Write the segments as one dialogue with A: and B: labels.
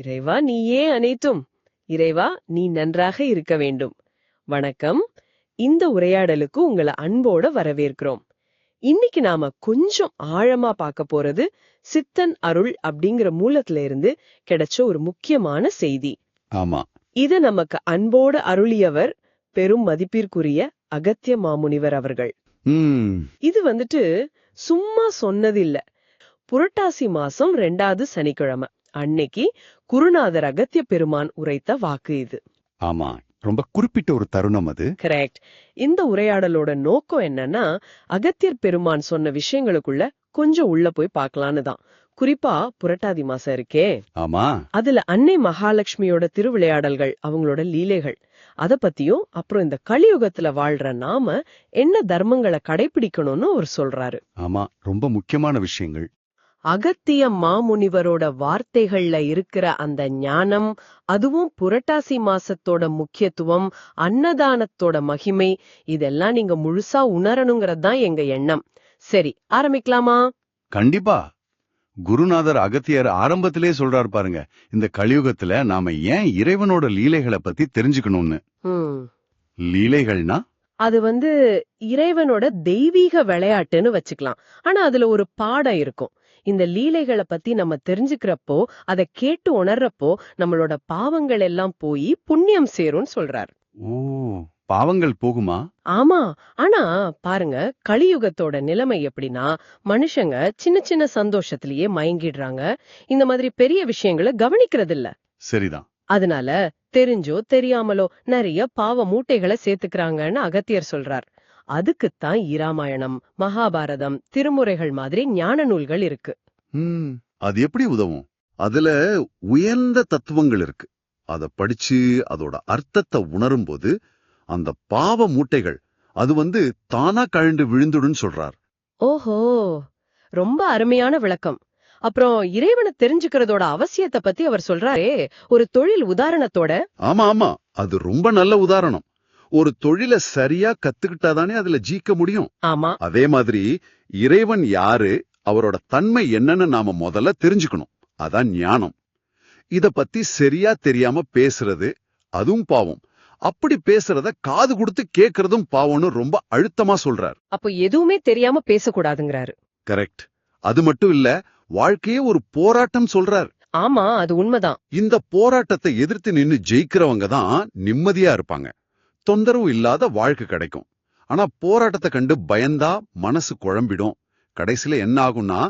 A: இறைவா நீயே அனைத்தும். இறைவா நீ நன்றாக இருக்க வேண்டும். வணக்கம். இந்த உரையாடலுக்கு உங்களை அன்போட வரவேற்கிறோம். இன்னைக்கு நாம கொஞ்சம் ஆழமா பார்க்க போறது சித்தன் அருள் அப்படிங்கிற மூலத்துல இருந்து கிடைச்ச ஒரு முக்கியமான செய்தி.
B: ஆமா.
A: இத நமக்கு அன்போடு அருளியவர் பெரும் மதிப்பிற்குரிய அகத்திய மாமுனிவர் அவர்கள். இது வந்துட்டு சும்மா சொன்னதில்ல. புரட்டாசி மாசம் ரெண்டாவது சனிக்கிழமை. அன்னைக்கு குருநாதர் அகத்திய பெருமான் உரைத்த வாக்கு இது.
B: ஆமா ரொம்ப குறிப்பிட்ட ஒரு தருணம் அது.
A: கரெக்ட் இந்த உரையாடலோட நோக்கம் என்னன்னா அகத்தியர் பெருமான் சொன்ன விஷயங்களுக்குள்ள கொஞ்சம் உள்ள போய் பார்க்கலான்னு தான். குறிப்பா புரட்டாதி மாசம் இருக்கே.
B: ஆமா.
A: அதுல அன்னை மகாலட்சுமியோட திருவிளையாடல்கள் அவங்களோட லீலைகள். அத பத்தியும் அப்புறம் இந்த கலியுகத்துல வாழ்ற நாம என்ன தர்மங்களை கடைபிடிக்கணும்னு அவர் சொல்றாரு.
B: ஆமா ரொம்ப முக்கியமான விஷயங்கள்.
A: அகத்திய மாமுனிவரோட வார்த்தைகள்ல இருக்கிற அந்த ஞானம் அதுவும் புரட்டாசி மாசத்தோட முக்கியத்துவம் அன்னதானத்தோட மகிமை இதெல்லாம் நீங்க முழுசா உணரணுங்கிறது தான் எங்க எண்ணம். சரி ஆரம்பிக்கலாமா?
B: கண்டிப்பா. குருநாதர் அகத்தியர் ஆரம்பத்திலே சொல்றாரு பாருங்க இந்த கலியுகத்துல நாம ஏன் இறைவனோட லீலைகளை பத்தி தெரிஞ்சுக்கணும்னு? லீலைகள்னா?
A: அது வந்து இறைவனோட தெய்வீக விளையாட்டுன்னு வச்சுக்கலாம். ஆனா அதுல ஒரு பாடம் இருக்கும். இந்த லீலைகளை பத்தி நம்ம தெரிஞ்சுக்கிறப்போ அதை கேட்டு உணர்றப்போ நம்மளோட பாவங்கள் எல்லாம் போய் புண்ணியம் சேரும்னு சொல்றார்.
B: பாவங்கள் போகுமா?
A: ஆமா. ஆனா பாருங்க கலியுகத்தோட நிலைமை எப்படின்னா மனுஷங்க சின்ன சின்ன சந்தோஷத்திலேயே மயங்கிடுறாங்க. இந்த மாதிரி பெரிய விஷயங்களை கவனிக்கிறது இல்ல
B: சரிதான்.
A: அதனால தெரிஞ்சோ தெரியாமலோ நிறைய பாவ மூட்டைகளை சேர்த்துக்கிறாங்கன்னு அகத்தியர் சொல்றார். அதுக்குத்தான் இராமாயணம் மகாபாரதம் திருமுறைகள் மாதிரி ஞான நூல்கள் இருக்கு.
B: அது எப்படி உதவும்? அதுல உயர்ந்த தத்துவங்கள் இருக்கு. அத படிச்சு அதோட அர்த்தத்தை உணரும்போது அந்த பாவ மூட்டைகள் அது வந்து தானா கழண்டு விழுந்துடுன்னு சொல்றார்.
A: ஓஹோ ரொம்ப அருமையான விளக்கம். அப்புறம் இறைவனை தெரிஞ்சுக்கிறதோட அவசியத்தை பத்தி அவர் சொல்றாரே ஒரு தொழில் உதாரணத்தோட.
B: ஆமா ஆமா அது ரொம்ப நல்ல உதாரணம். ஒரு தொழிலை சரியா கத்துக்கிட்டாதானே அதுல ஜீக்க முடியும்.
A: ஆமா.
B: அதே மாதிரி இறைவன் யாரு அவரோட தன்மை என்னன்னு நாம முதல்ல தெரிஞ்சுக்கணும். அதான் ஞானம். இத பத்தி சரியா தெரியாம பேசுறது அதுவும் பாவம். அப்படி பேசுறத காது கொடுத்து கேக்குறதும் பாவம்னு ரொம்ப அழுத்தமா சொல்றார்.
A: அப்போ எதுவுமே தெரியாம பேசக்கூடாதுங்கிறாரு.
B: கரெக்ட். அது மட்டும் இல்ல வாழ்க்கையே ஒரு போராட்டம் சொல்றார்.
A: ஆமா அது உண்மைதான்.
B: இந்த போராட்டத்தை எதிர்த்து நின்னு ஜெயிக்கிறவங்க தான் நிம்மதியா இருப்பாங்க. தொந்தரவு இல்லாத வாழ்க்கை கிடைக்கும். ஆனா போராட்டத்தை கண்டு பயந்தா மனசு குழம்பிடும். கடைசில என்ன ஆகும்னா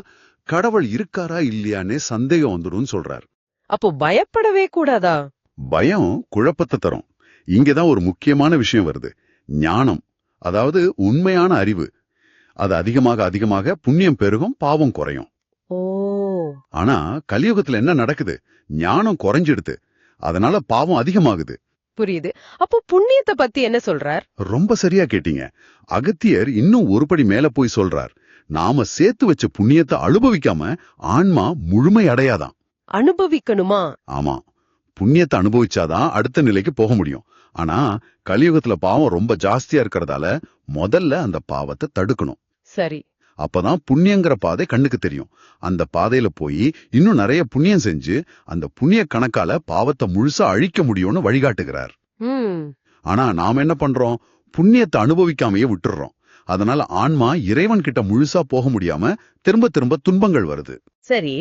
B: கடவுள் இருக்காரா இல்லையானே சந்தேகம் வந்துடும் சொல்றார்.
A: அப்போ பயப்படவே கூடாதா?
B: பயம் குழப்பத்தை தரும். இங்கதான் ஒரு முக்கியமான விஷயம் வருது. ஞானம் அதாவது உண்மையான அறிவு. அது அதிகமாக அதிகமாக புண்ணியம் பெருகும் பாவம் குறையும். ஆனா கலியுகத்துல என்ன நடக்குது? ஞானம் குறைஞ்சிடுது. அதனால பாவம் அதிகமாகுது.
A: புரியுது. அப்போ புண்ணியத்தை பத்தி என்ன சொல்றார்?
B: ரொம்ப சரியா கேட்டீங்க. அகத்தியர் இன்னும் ஒரு படி மேல போய் சொல்றார். நாம சேர்த்து வச்ச புண்ணியத்தை அனுபவிக்காம ஆன்மா முழுமை அடையாதான்.
A: அனுபவிக்கணுமா?
B: ஆமா. புண்ணியத்தை அனுபவிச்சாதான் அடுத்த நிலைக்கு போக முடியும். ஆனா கலியுகத்துல பாவம் ரொம்ப ஜாஸ்தியா இருக்கறதால முதல்ல அந்த பாவத்தை தடுக்கணும்.
A: சரி.
B: அப்பதான் புண்ணியங்கிற பாதை கண்ணுக்கு தெரியும். அந்த பாதையில போய் இன்னும் நிறைய புண்ணியம் செஞ்சு அந்த புண்ணிய கணக்கால பாவத்தை முழுசா அழிக்க முடியும்னு வழிகாட்டுகிறார். ஆனா நாம என்ன பண்றோம்? புண்ணியத்தை அனுபவிக்காமையே விட்டுடுறோம் அதனால ஆன்மா இறைவன் கிட்ட முழுசா போக முடியாம திரும்ப திரும்ப துன்பங்கள் வருது.
A: சரி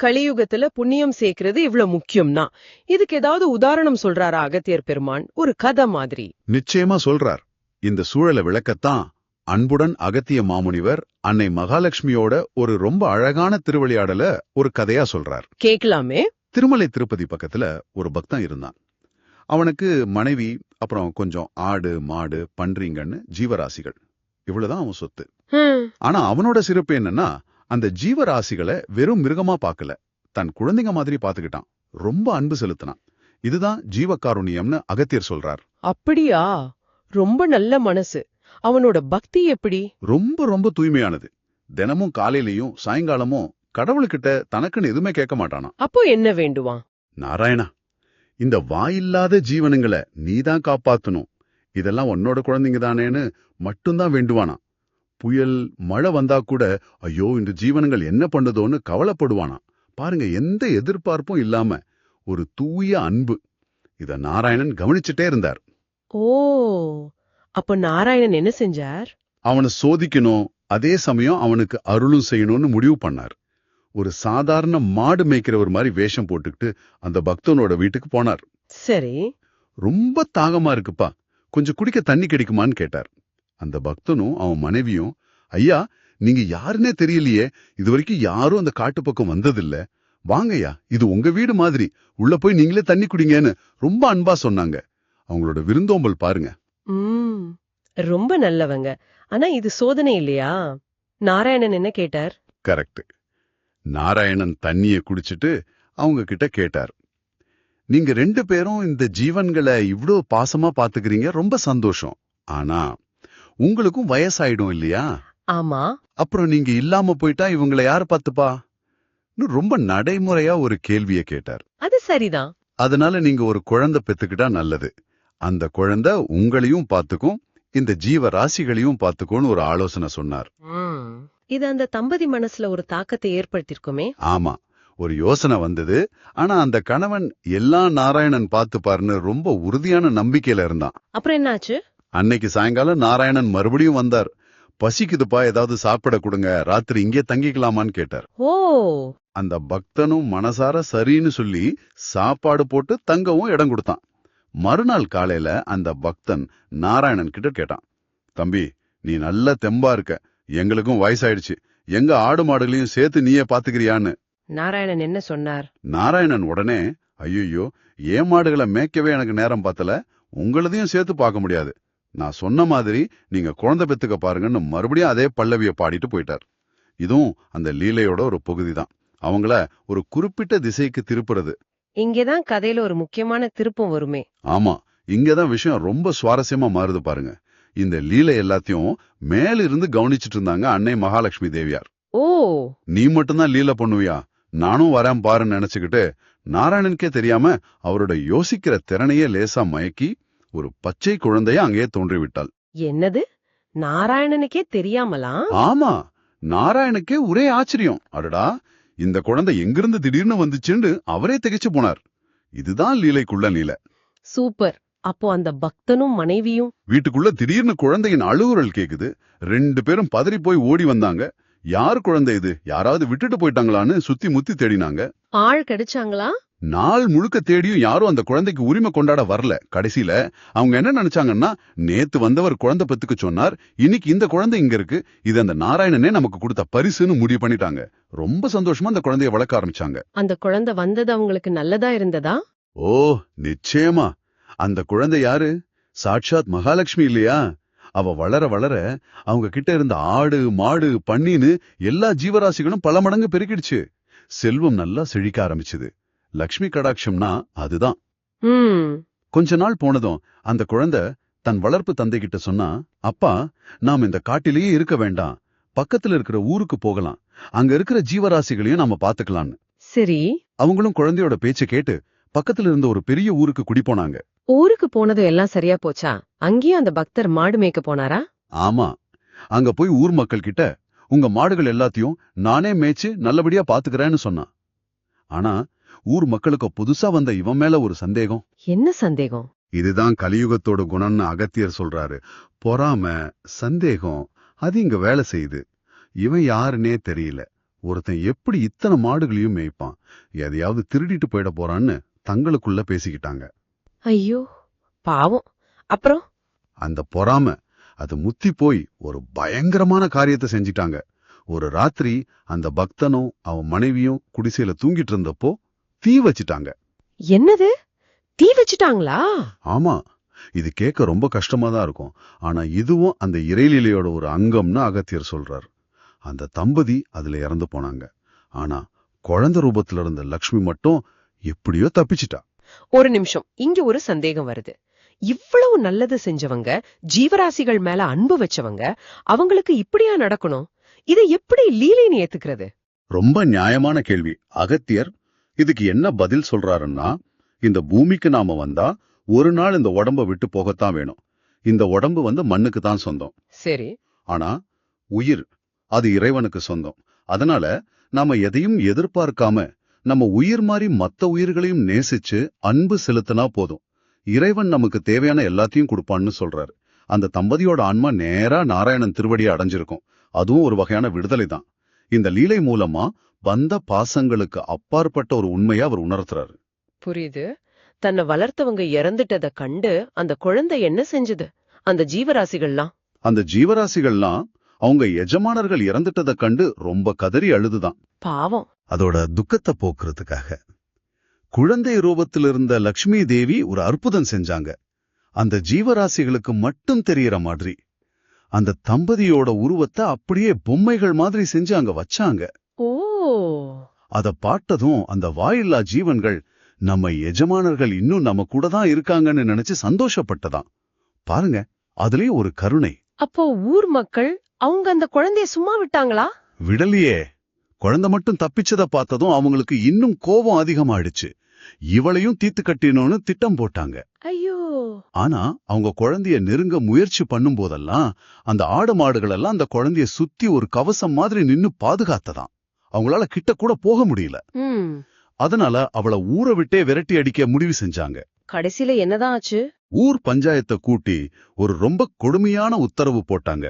A: கலியுகத்துல புண்ணியம் சேர்க்கிறது இவ்வளவு முக்கியம்னா இதுக்கு ஏதாவது உதாரணம் சொல்றாரா அகத்தியர் பெருமான்? ஒரு கதை மாதிரி.
B: நிச்சயமா சொல்றார். இந்த சூழலை விளக்கத்தான் அன்புடன் அகத்திய மாமுனிவர் அன்னை மகாலட்சுமியோட ஒரு ரொம்ப அழகான திருவிளையாடல ஒரு கதையா சொல்றார்.
A: கேக்கலாமே
B: திருமலை திருப்பதி பக்கத்துல ஒரு பக்தன் இருந்தான். அவனுக்கு மனைவி அப்புறம் கொஞ்சம் ஆடு மாடு பன்றிங்கன்னு ஜீவராசிகள். இவ்வளவுதான் அவன் சொத்து. ஆனா அவனோட சிறப்பு என்னன்னா அந்த ஜீவராசிகளை வெறும் மிருகமா பார்க்கல. தன் குழந்தைங்க மாதிரி பாத்துக்கிட்டான் ரொம்ப அன்பு செலுத்தினான். இதுதான் ஜீவகாருண்யம்னு அகத்தியர் சொல்றார்.
A: அப்படியா? ரொம்ப நல்ல மனசு. அவனோட பக்தி எப்படி?
B: ரொம்ப ரொம்ப தூய்மையானது. தினமும் காலையிலயும் சாயங்காலமும் கடவுள்கிட்ட தனக்குன்னு எதுவுமே கேட்க மாட்டானா
A: அப்போ என்ன வேண்டுவான்?
B: நாராயணா இந்த வாயில்லாத ஜீவனுங்களை நீதான் காப்பாத்தணும். இதெல்லாம் உன்னோட குழந்தைங்க தானேன்னு மட்டும்தான் வேண்டுவானா புயல் மழை வந்தா கூட ஐயோ இந்த ஜீவனங்கள் என்ன பண்ணுதோன்னு கவலைப்படுவானா பாருங்க எந்த எதிர்பார்ப்பும் இல்லாம ஒரு தூய அன்பு. இத நாராயணன் கவனிச்சுட்டே இருந்தார்.
A: ஓ அப்ப நாராயணன் என்ன செஞ்சார்?
B: அவனை சோதிக்கணும். அதே சமயம் அவனுக்கு அருளும் செய்யணும்னு முடிவு பண்ணார். ஒரு சாதாரண மாடு மேய்க்கிறவர் மாதிரி வேஷம் போட்டுக்கிட்டு அந்த பக்தனோட வீட்டுக்கு போனார்.
A: சரி.
B: ரொம்ப தாகமா இருக்குப்பா. கொஞ்சம் குடிக்க தண்ணி கிடைக்குமான்னு கேட்டார். அந்த பக்தனும் அவன் மனைவியும் ஐயா நீங்க யாருன்னே தெரியலையே. இது வரைக்கும் யாரும் அந்த காட்டு பக்கம் வந்ததில்ல. வாங்கய்யா இது உங்க வீடு மாதிரி. உள்ள போய் நீங்களே தண்ணி குடிங்கன்னு ரொம்ப அன்பா சொன்னாங்க. அவங்களோட விருந்தோம்பல் பாருங்க.
A: ம். ரொம்ப நல்லவங்க. ஆனா இது சோதனை இல்லையா? நாராயணன் என்ன கேட்டார்?
B: கரெக்ட். நாராயணன் தண்ணிய குடிச்சிட்டு அவங்க கிட்ட கேட்டார். நீங்க ரெண்டு பேரும் இந்த ஜீவன்களை இவ்ளோ பாசமா பாத்துக்கிறீங்க ரொம்ப சந்தோஷம். ஆனா உங்களுக்கும் வயசாயிடும் இல்லையா?
A: ஆமா.
B: அப்புறம் நீங்க இல்லாம போயிட்டா இவங்கள யார் பாத்துப்பா? இன்னும் ரொம்ப நடைமுறையா ஒரு கேள்விய கேட்டார்.
A: அது சரிதான்.
B: அதனால நீங்க ஒரு குழந்தை பெத்துக்கிட்டா நல்லது. அந்த குழந்தை உங்களையும் பாத்துக்கும் இந்த ஜீவ ராசிகளையும் பாத்துக்கும்னு ஒரு ஆலோசனை சொன்னார்.
A: இது அந்த தம்பதி மனசுல ஒரு தாக்கத்தை ஏற்படுத்திருக்குமே?
B: ஆமா. ஒரு யோசனை வந்தது. ஆனா அந்த கணவன் எல்லாம் நாராயணன் பாத்துப்பாருன்னு ரொம்ப உறுதியான நம்பிக்கையில இருந்தான்.
A: அப்புறம் என்னாச்சு?
B: அன்னைக்கு சாயங்காலம் நாராயணன் மறுபடியும் வந்தார். பசிக்குதுப்பா ஏதாவது சாப்பிட கொடுங்க. ராத்திரி இங்கே தங்கிக்கலாமான்னு கேட்டார்.
A: ஓ.
B: அந்த பக்தனும் மனசார சரின்னு சொல்லி சாப்பாடு போட்டு தங்கவும் இடம் கொடுத்தான். மறுநாள் காலையில அந்த பக்தன் நாராயணன் கிட்ட கேட்டான் தம்பி நீ நல்ல தெம்பா இருக்க. எங்களுக்கும் வயசாயிடுச்சு. எங்க ஆடு மாடுகளையும் சேர்த்து நீயே பாத்துக்கிறியான்னு?
A: நாராயணன் என்ன சொன்னார்?
B: நாராயணன் உடனே ஐயோ ஏன் மாடுகளை மேய்க்கவே எனக்கு நேரம் பார்த்தல உங்களதையும் சேர்த்து பார்க்க முடியாது. நான் சொன்ன மாதிரி நீங்க குழந்தை பெத்துக்க பாருங்கன்னு மறுபடியும் அதே பல்லவிய பாடிட்டு போயிட்டார். இதுவும் அந்த லீலையோட ஒரு பகுதி தான் அவங்கள ஒரு குறிப்பிட்ட திசைக்கு திருப்புறது.
A: இங்கேதான் கதையில ஒரு முக்கியமான திருப்பம் வருமே.
B: ஆமா இங்கதான் விஷயம் ரொம்ப சுவாரஸ்யமா மாறுது பாருங்க. இந்த லீலை எல்லாத்தையும் மேல இருந்து கவனிச்சிட்டு இருந்தாங்க அன்னை மகாலட்சுமி தேவியார்.
A: ஓ!
B: நீ மட்டும்தான் லீலை பண்ணுவியா? நானும் வரேன் பாருன்னு நினைச்சுக்கிட்டு நாராயணனுக்கே தெரியாம அவரோட யோசிக்கிற திறனையே லேசா மயக்கி ஒரு பச்சை குழந்தைய அங்கேயே தோன்றிவிட்டாள்.
A: என்னது? நாராயணனுக்கே தெரியாமலா?
B: ஆமா நாராயணுக்கே ஒரே ஆச்சரியம். அடடா இந்த குழந்தை எங்கிருந்து திடீர்னு வந்துச்சுன்னு அவரே திகைச்சு போனார். இதுதான் லீலைக்குள்ள லீலை.
A: சூப்பர். அப்போ அந்த பக்தனும் மனைவியும்
B: வீட்டுக்குள்ள திடீர்னு குழந்தையின் அழுகுரல் கேக்குது. ரெண்டு பேரும் பதறி போய் ஓடி வந்தாங்க. யார் குழந்தை இது? யாராவது விட்டுட்டு போயிட்டாங்களான்னு சுத்தி முத்தி தேடினாங்க.
A: ஆள் கிடைச்சாங்களா?
B: நாள் முழுக்க தேடியும் யாரும் அந்த குழந்தைக்கு உரிமை கொண்டாட வரல. கடைசியில அவங்க என்ன நினைச்சாங்கன்னா நேத்து வந்தவர் குழந்தை பெத்துக்க சொன்னார் இன்னைக்கு இந்த குழந்தை இங்க இருக்கு இது அந்த நாராயணனே நமக்கு கொடுத்த பரிசுன்னு முடிவு பண்ணிட்டாங்க. ரொம்ப சந்தோஷமா அந்த குழந்தைய வளர்க்க ஆரம்பிச்சாங்க.
A: அந்த குழந்தை வந்தது அவங்களுக்கு நல்லதா இருந்ததா?
B: ஓ நிச்சயமா. அந்த குழந்தை யாரு? சாட்சாத் மகாலட்சுமி இல்லையா? அவ வளர வளர அவங்க கிட்ட இருந்த ஆடு மாடு பன்னின்னு எல்லா ஜீவராசிகளும் பல மடங்கு பெருகிடுச்சு. செல்வம் நல்லா செழிக்க ஆரம்பிச்சது. லக்ஷ்மி கடாட்சம்னா அதுதான். கொஞ்ச நாள் போனதும் அந்த குழந்தை தன் வளர்ப்பு தந்தை கிட்ட சொன்னா அப்பா நாம் இந்த காட்டிலேயே இருக்க வேண்டாம். பக்கத்துல இருக்கிற ஊருக்கு போகலாம். அங்க இருக்கிற ஜீவராசிகளையும் நாம பாத்துக்கலாம்னு.
A: சரி.
B: அவங்களும் குழந்தையோட பேச்ச கேட்டு பக்கத்துல இருந்த ஒரு பெரிய ஊருக்கு குடி போனாங்க.
A: ஊருக்கு போனதும் எல்லாம் சரியா போச்சா? அங்கேயும் அந்த பக்தர் மாடு மேய்க்க போனாரா?
B: ஆமா. அங்க போய் ஊர் மக்கள் கிட்ட உங்க மாடுகள் எல்லாத்தையும் நானே மேய்ச்சு நல்லபடியா பாத்துக்கிறேன்னு சொன்னான். ஆனா ஊர் மக்களுக்கு புதுசா வந்த இவன் மேல ஒரு சந்தேகம்.
A: என்ன சந்தேகம்?
B: இதுதான் கலியுகத்தோட குணம்னு அகத்தியர் சொல்றாரு. பொறாம சந்தேகம் அது இங்க வேலை செய்யுது. இவன் யாருன்னே தெரியல. ஒருத்தன் எப்படி இத்தனை மாடுகளையும் மேய்ப்பான்? எதையாவது திருடிட்டு போயிட போறான்னு தங்களுக்குள்ள பேசிக்கிட்டாங்க.
A: ஐயோ பாவம். அப்புறம்?
B: அந்த பொறாம அது முத்தி போய் ஒரு பயங்கரமான காரியத்தை செஞ்சிட்டாங்க. ஒரு ராத்திரி அந்த பக்தனும் அவன் மனைவியும் குடிசையில தூங்கிட்டு இருந்தப்போ தீ வச்சிட்டாங்க.
A: என்னது? தீ வச்சுட்டாங்களா?
B: ஆமா. இது கேட்க ரொம்ப கஷ்டமா தான் இருக்கும். ஆனா இதுவும் அந்த இறைலீலையோட ஒரு அங்கம்னு அகத்தியர் சொல்றார். அந்த தம்பதி அதுல இறந்து போனாங்க. ஆனா குழந்தை ரூபத்துல இருந்த லக்ஷ்மி மட்டும் எப்படியோ தப்பிச்சிட்டா.
A: ஒரு நிமிஷம். இங்க ஒரு சந்தேகம் வருது. இவ்வளவு நல்லது செஞ்சவங்க ஜீவராசிகள் மேல அன்பு வச்சவங்க அவங்களுக்கு இப்படியா நடக்கணும்? இதை எப்படி லீலைன்னு ஏத்துக்கிறது?
B: ரொம்ப நியாயமான கேள்வி. அகத்தியர் இதுக்கு என்ன பதில் சொல்றாருன்னா இந்த பூமிக்கு நாம வந்தா ஒரு நாள் இந்த உடம்ப விட்டு போகத்தான் வேணும். இந்த உடம்பு வந்து மண்ணுக்கு தான் சொந்தம்.
A: சரி.
B: ஆனா உயிர் அது இறைவனுக்கு சொந்தம். அதனால நாம எதையும் எதிர்பார்க்காம நம்ம உயிர் மாதிரி மத்த உயிர்களையும் நேசிச்சு அன்பு செலுத்தினா போதும். இறைவன் நமக்கு தேவையான எல்லாத்தையும் கொடுப்பான்னு சொல்றாரு. அந்த தம்பதியோட ஆன்மா நேரா நாராயணன் திருவடியை அடைஞ்சிருக்கும். அதுவும் ஒரு வகையான விடுதலை தான் இந்த லீலை மூலமா வந்த பாசங்களுக்கு அப்பாற்பட்ட ஒரு உண்மையை அவர் உணர்த்துறாரு.
A: புரியுது. தன்னை வளர்த்தவங்க இறந்துட்டத கண்டு அந்த குழந்தை என்ன செஞ்சது? அந்த ஜீவராசிகள்லாம்?
B: அந்த ஜீவராசிகள்லாம் அவங்க எஜமானர்கள் இறந்துட்டதை கண்டு ரொம்ப கதறி அழுதுதான்.
A: பாவம்.
B: அதோட துக்கத்தை போக்குறதுக்காக. குழந்தை ரூபத்தில் இருந்த லக்ஷ்மி தேவி ஒரு அற்புதம் செஞ்சாங்க. அந்த ஜீவராசிகளுக்கு மட்டும் தெரியற மாதிரி. அந்த தம்பதியோட உருவத்தை அப்படியே பொம்மைகள் மாதிரி செஞ்சு அங்க வச்சாங்க. அத பார்த்ததும் அந்த வாயில்லா ஜீவன்கள் நம்ம எஜமானர்கள் இன்னும் நம்ம கூட தான் இருக்காங்கன்னு நினைச்சு சந்தோஷப்பட்டதாம். பாருங்க அதுலயும் ஒரு கருணை.
A: அப்போ ஊர் மக்கள் அவங்க அந்த குழந்தைய சும்மா விட்டாங்களா?
B: விடலையே. குழந்தை மட்டும் தப்பிச்சத பார்த்ததும் அவங்களுக்கு இன்னும் கோபம் அதிகமாயிடுச்சு. இவளையும் தீத்து கட்டினோன்னு திட்டம் போட்டாங்க.
A: ஐயோ.
B: ஆனா அவங்க குழந்தைய நெருங்க முயற்சி பண்ணும் போதெல்லாம் அந்த ஆடு மாடுகள் எல்லாம் அந்த குழந்தைய சுத்தி ஒரு கவசம் மாதிரி நின்னு பாதுகாத்ததாம். அவங்களால கிட்ட கூட போக முடியல. அதனால அவளை ஊரை விட்டே விரட்டி அடிக்க முடிவு செஞ்சாங்க.
A: கடைசில என்னதான் ஆச்சு?
B: ஊர் பஞ்சாயத்தை கூட்டி ஒரு ரொம்ப கொடுமையான உத்தரவு போட்டாங்க.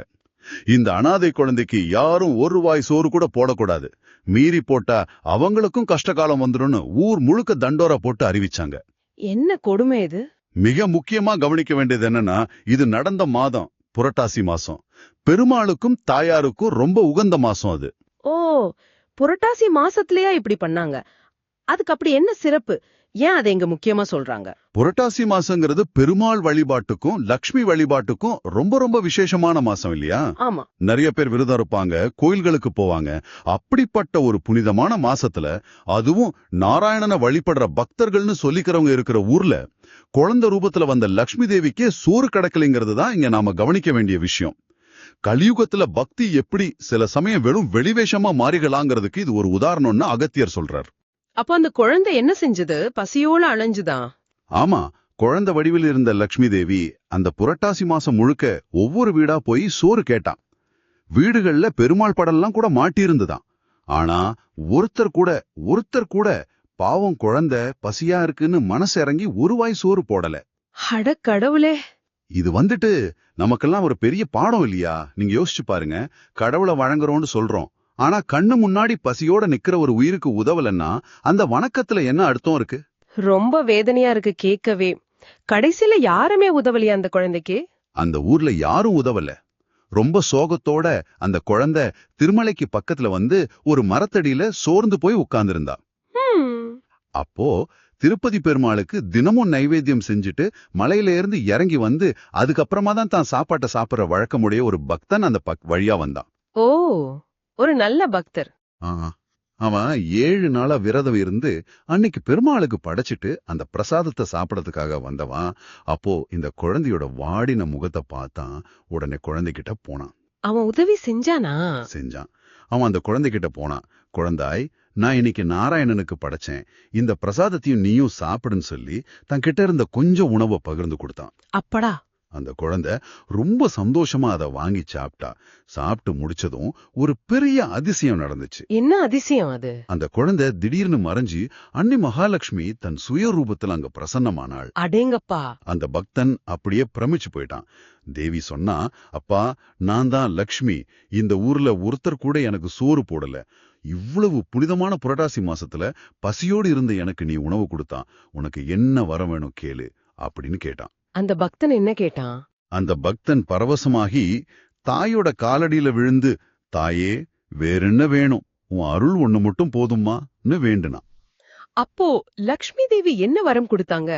B: இந்த அனாதை குழந்தைக்கு யாரும் ஒரு வாய் சோறு கூட போடக்கூடாது. மீறி போட்டா அவங்களுக்கும் கஷ்டகாலம் வந்துரும்னு ஊர் முழுக்க தண்டோரா போட்டு அறிவிச்சாங்க.
A: என்ன கொடுமை இது?
B: மிக முக்கியமா கவனிக்க வேண்டியது என்னன்னா இது நடந்த மாதம் புரட்டாசி மாசம். பெருமாளுக்கும் தாயாருக்கும் ரொம்ப உகந்த மாசம் அது.
A: ஓ புரட்டாசி மாசத்துலயா இப்படி பண்ணாங்க? அதுக்கு அப்படி என்ன சிறப்பு? ஏன் அதை இங்க முக்கியமா சொல்றாங்க?
B: புரட்டாசி மாசங்கிறது பெருமாள் வழிபாட்டுக்கும் லக்ஷ்மி வழிபாட்டுக்கும் ரொம்ப ரொம்ப விசேஷமான மாசம் இல்லையா?
A: ஆமா.
B: நிறைய பேர் விரதம் இருப்பாங்க கோயில்களுக்கு போவாங்க. அப்படிப்பட்ட ஒரு புனிதமான மாசத்துல அதுவும் நாராயணனை வழிபடுற பக்தர்கள்னு சொல்லிக்கிறவங்க இருக்கிற ஊர்ல குழந்தை ரூபத்துல வந்த லக்ஷ்மி தேவிக்கே சோறு கடக்கலைங்கிறது தான் இங்க நாம கவனிக்க வேண்டிய விஷயம். கலியுகத்துல பக்தி எப்படி சில சமயம் வெறும் வெளிவேஷமா மாறிகளாங்கிறதுக்கு இது ஒரு உதாரணம்னு அகத்தியர் சொல்றார்.
A: அப்ப அந்த குழந்தை என்ன செஞ்சது? பசியோட அலைஞ்சுதான்
B: ஆமா குழந்தை வடிவில் இருந்த லக்ஷ்மி தேவி அந்த புரட்டாசி மாசம் முழுக்க ஒவ்வொரு வீடா போய் சோறு கேட்டான். வீடுகள்ல பெருமாள் படம்லாம் கூட மாட்டியிருந்துதான். ஆனா ஒருத்தர் கூட ஒருத்தர் கூட பாவம் குழந்தை பசியா இருக்குன்னு மனசு இறங்கி ஒரு வாய் சோறு போடல.
A: அட கடவுளே!
B: இது வந்துட்டு நமக்கெல்லாம் ஒரு பெரிய பாடம் இல்லையா? நீங்க யோசிச்சு பாருங்க. கடவுளை வழங்குறோம்னு சொல்றோம். ஆனா கண்ணு முன்னாடி பசியோட நிக்கிற ஒரு உயிருக்கு உதவலன்னா அந்த வணக்கத்துல என்ன அர்த்தம் இருக்கு?
A: ரொம்ப வேதனையா இருக்கு கேட்கவே. கடைசில யாருமே உதவலையா அந்த குழந்தைக்கு?
B: அந்த ஊர்ல யாரும் உதவல. ரொம்ப சோகத்தோட அந்த குழந்தை திருமலைக்கு பக்கத்துல வந்து ஒரு மரத்தடியில சோர்ந்து போய் உட்கார்ந்திருந்தா.
A: ஹம்,
B: அப்போ திருப்பதி பெருமாளுக்கு தினமும் நைவேத்தியம் செஞ்சுட்டு மலையில இருந்து இறங்கி வந்து அதுக்கப்புறமா தான் தான் சாப்பாட்டை சாப்பிடுற வழக்கமுடைய ஒரு பக்தன் அந்த பக் வழியா வந்தான்.
A: ஓ ஒரு நல்ல பக்தர்.
B: அவன் ஏழு நாளா விரதம் இருந்து அன்னைக்கு பெருமாளுக்கு படைச்சிட்டு அந்த பிரசாதத்தை சாப்பிடறதுக்காக வந்தவன். அப்போ இந்த குழந்தையோட வாடின முகத்தை பார்த்தான். உடனே குழந்தைகிட்ட போனான்.
A: அவன் உதவி செஞ்சானா?
B: செஞ்சான். அவன் அந்த குழந்தைகிட்ட போனான். குழந்தாய் நான் இன்னைக்கு நாராயணனுக்கு படைச்சேன். இந்த பிரசாதத்தையும் நீயும் சாப்பிடுன்னு சொல்லி தன் கிட்ட இருந்த கொஞ்சம் உணவை பகிர்ந்து கொடுத்தான்.
A: அப்படா.
B: அந்த குழந்தை ரொம்ப சந்தோஷமா அதை வாங்கி சாப்பிட்டா. சாப்பிட்டு முடிச்சதும் ஒரு பெரிய அதிசயம் நடந்துச்சு.
A: என்ன அதிசயம் அது?
B: அந்த குழந்தை திடீர்னு மறைஞ்சு அன்னி மகாலட்சுமி தன் சுய ரூபத்துல அங்க பிரசன்னமானாள்.
A: அடேங்கப்பா.
B: அந்த பக்தன் அப்படியே பிரமிச்சு போயிட்டான். தேவி சொன்னா அப்பா நான் தான் லக்ஷ்மி. இந்த ஊர்ல ஒருத்தர் கூட எனக்கு சோறு போடல. இவ்வளவு புனிதமான புரட்டாசி மாசத்துல பசியோடு இருந்த எனக்கு நீ உணவு கொடுத்தான். உனக்கு என்ன வர வேணும் கேளு அப்படின்னு கேட்டான்.
A: அந்த பக்தன் என்ன கேட்டான்?
B: அந்த பக்தன் பரவசமாகி தாயோட காலடியில விழுந்து தாயே வேறென்ன வேணும்? உன் அருள் ஒண்ணு மட்டும் போதும்மான்னு வேண்டுனான்.
A: அப்போ லக்ஷ்மி தேவி என்ன வரம் கொடுத்தாங்க?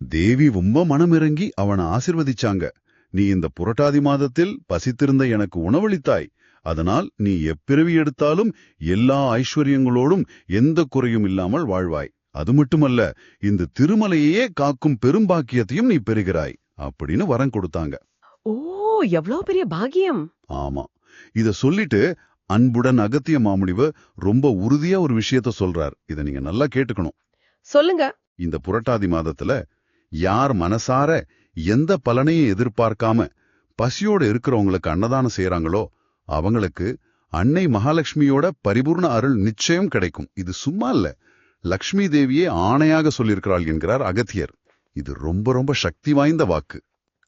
B: தேவி ரொம்ப மனமிறங்கி அவனை ஆசிர்வதிச்சாங்க. நீ இந்த புரட்டாதி மாதத்தில் பசித்திருந்த எனக்கு உணவளித்தாய். அதனால் நீ எப்பிறவி எடுத்தாலும் எல்லா ஐஸ்வர்யங்களோடும் எந்த குறையும் இல்லாமல் வாழ்வாய். அது மட்டுமல்ல இந்த திருமலையே காக்கும் பெரும்பாக்கியத்தையும் நீ பெறுகிறாய் அப்படின்னு வரம் கொடுத்தாங்க.
A: ஓ எவ்வளவு பெரிய பாக்கியம்.
B: ஆமா. இத சொல்லிட்டு அன்புடன் அகத்திய மாமுனிவர் ரொம்ப உறுதியா ஒரு விஷயத்த சொல்றார். இத நீங்க நல்லா கேட்டுக்கணும்.
A: சொல்லுங்க.
B: இந்த புரட்டாதி மாதத்துல யார் மனசார எந்த பலனையும் எதிர்பார்க்காம பசியோட இருக்கிறவங்களுக்கு அன்னதானம் செய்யறாங்களோ அவங்களுக்கு அன்னை மகாலட்சுமியோட பரிபூர்ண அருள் நிச்சயம் கிடைக்கும். இது சும்மா இல்ல. லக்ஷ்மி தேவியே ஆணையாக சொல்லியிருக்கிறாள் என்கிறார் அகத்தியர். இது ரொம்ப ரொம்ப சக்தி வாய்ந்த வாக்கு.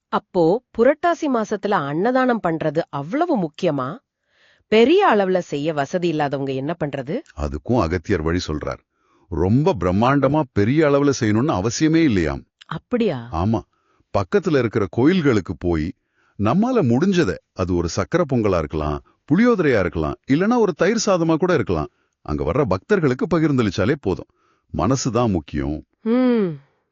A: அப்போ புரட்டாசி மாசத்துல அன்னதானம் பண்றது அவ்வளவு முக்கியமா? பெரிய அளவுல செய்ய வசதி இல்லாதவங்க என்ன பண்றது?
B: அதுக்கும் அகத்தியர் வழி சொல்றார். ரொம்ப பிரம்மாண்டமா பெரிய அளவுல செய்யணும்னு அவசியமே இல்லையாம்.
A: அப்படியா?
B: ஆமா. பக்கத்துல இருக்கிற கோயில்களுக்கு போய் நம்மால முடிஞ்சத அது ஒரு சக்கரை பொங்கலா இருக்கலாம் புளியோதரையா இருக்கலாம் இல்லனா ஒரு தயிர் சாதமா கூட இருக்கலாம். அங்க வர்ற பக்தர்களுக்கு பகிர்ந்தளிச்சாலே போதும். மனசுதான் முக்கியம்.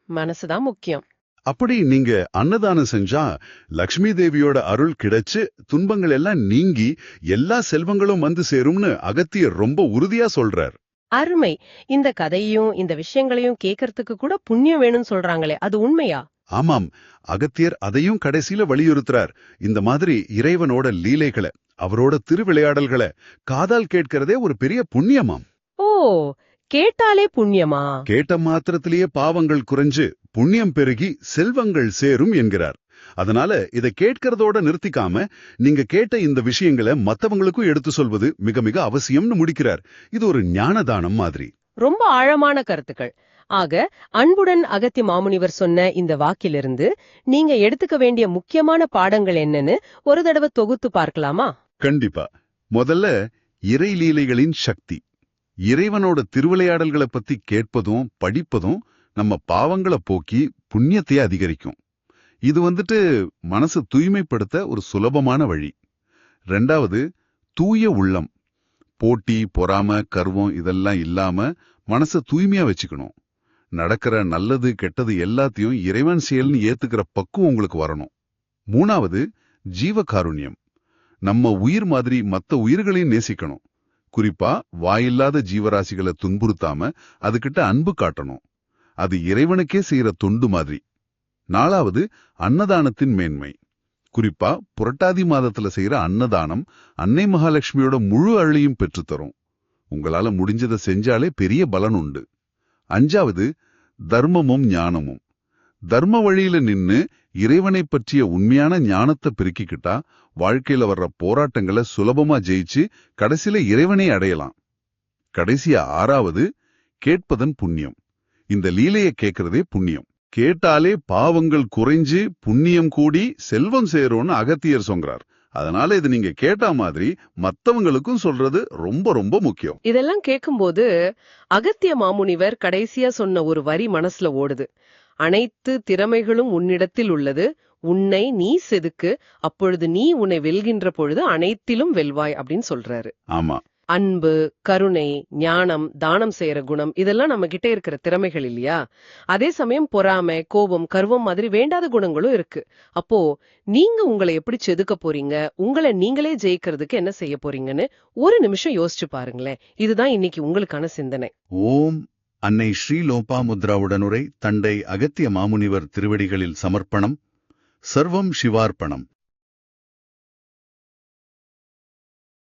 A: மனசுதான் முக்கியம்.
B: அப்படி நீங்க அன்னதானம் செஞ்சா லக்ஷ்மி தேவியோட அருள் கிடைச்சு துன்பங்கள் எல்லாம் நீங்கி எல்லா செல்வங்களும் வந்து சேரும்னு அகத்தியர் ரொம்ப உறுதியா சொல்றார்.
A: அருமை. இந்த கதையையும் இந்த விஷயங்களையும் கேக்கறதுக்கு கூட புண்ணியம் வேணும்னு சொல்றாங்களே அது உண்மையா?
B: ஆமாம் அகத்தியர் அதையும் கடைசியில வலியுறுத்துறார். இந்த மாதிரி இறைவனோட லீலைகளை அவரோட திருவிளையாடல்களை காதால் கேட்கிறதே ஒரு பெரிய புண்ணியமாம்.
A: ஓ கேட்டாலே புண்ணியமா?
B: கேட்ட மாத்திரத்திலேயே பாவங்கள் குறைஞ்சு புண்ணியம் பெருகி செல்வங்கள் சேரும் என்கிறார். அதனால இதை கேட்கறதோட நிறுத்திக்காம நீங்க கேட்ட இந்த விஷயங்களை மத்தவங்களுக்கும் எடுத்து சொல்வது மிக மிக அவசியம்னு முடிக்கிறார். இது ஒரு ஞானதானம் மாதிரி.
A: ரொம்ப ஆழமான கருத்துக்கள். ஆக அன்புடன் அகத்தி மாமுனிவர் சொன்ன இந்த வாக்கிலிருந்து நீங்க எடுத்துக்க வேண்டிய முக்கியமான பாடங்கள் என்னன்னு ஒரு தடவை தொகுத்து பார்க்கலாமா?
B: கண்டிப்பா. முதல்ல இறைலீலைகளின் சக்தி. இறைவனோட திருவிளையாடல்களை பத்தி கேட்பதும் படிப்பதும் நம்ம பாவங்களை போக்கி புண்ணியத்தை அதிகரிக்கும். இது வந்துட்டு மனசு தூய்மைப்படுத்த ஒரு சுலபமான வழி. ரெண்டாவது தூய உள்ளம். போட்டி பொறாம கர்வம் இதெல்லாம் இல்லாம மனசை தூய்மையா வச்சுக்கணும். நடக்கிற நல்லது கெட்டது எல்லாத்தையும் இறைவன் செயல்னு ஏத்துக்கிற பக்குவம் உங்களுக்கு வரணும். மூணாவது ஜீவகாருண்யம். நம்ம உயிர் மாதிரி மத்த உயிர்களையும் நேசிக்கணும். குறிப்பா வாயில்லாத ஜீவராசிகளை துன்புறுத்தாம அதுகிட்ட அன்பு காட்டணும். அது இறைவனுக்கே செய்யற தொண்டு மாதிரி. நாலாவது அன்னதானத்தின் மேன்மை. குறிப்பா புரட்டாதி மாதத்துல செய்யற அன்னதானம் அன்னை மகாலட்சுமியோட முழு அழியும் பெற்றுத்தரும். உங்களால முடிஞ்சதை செஞ்சாலே பெரிய பலன் உண்டு. அஞ்சாவது தர்மமும் ஞானமும். தர்ம வழியில நின்னு இறைவனை பற்றிய உண்மையான ஞானத்தை பெருக்கிக்கிட்டா வாழ்க்கையில வர்ற போராட்டங்களை சுலபமா ஜெயிச்சு கடைசியில இறைவனை அடையலாம். கடைசியா ஆறாவது கேட்பதன் புண்ணியம். இந்த லீலையை கேட்கறதே புண்ணியம். கேட்டாலே பாவங்கள் குறைஞ்சு புண்ணியம் கூடி செல்வம் சேரும்னு அகத்தியர் சொல்றார். அதனால இது நீங்க கேட்ட மாதிரி மத்தவங்களுக்கும் சொல்றது ரொம்ப ரொம்ப முக்கியம்.
A: இதெல்லாம் கேட்கும்போது அகத்திய மாமுனிவர் கடைசியா சொன்ன ஒரு வரி மனசுல ஓடுது. அனைத்து திறமைகளும் உன்னிடத்தில் உள்ளது. உன்னை நீ செதுக்கு. அப்பொழுது நீ உன்னை வெல்கின்ற பொழுது அனைத்திலும் வெல்வாய் அப்படின்னு சொல்றாரு.
B: ஆமா.
A: அன்பு கருணை ஞானம் தானம் செய்யற குணம் இதெல்லாம் நம்ம கிட்ட இருக்கிற திறமைகள் இல்லையா? அதே சமயம் பொறாமை கோபம் கர்வம் மாதிரி வேண்டாத குணங்களும் இருக்கு. அப்போ நீங்க உங்களை எப்படி செதுக்க போறீங்க? உங்களை நீங்களே ஜெயிக்கிறதுக்கு என்ன செய்ய போறீங்கன்னு ஒரு நிமிஷம் யோசிச்சு பாருங்களேன். இதுதான் இன்னைக்கு உங்களுக்கான சிந்தனை.
B: ஓம் அன்னை ஸ்ரீ லோபாமுத்ராவுடனுரை தண்டை அகத்திய மாமுனிவர் திருவடிகளில் சமர்ப்பணம். சர்வம் சிவார்ப்பணம்.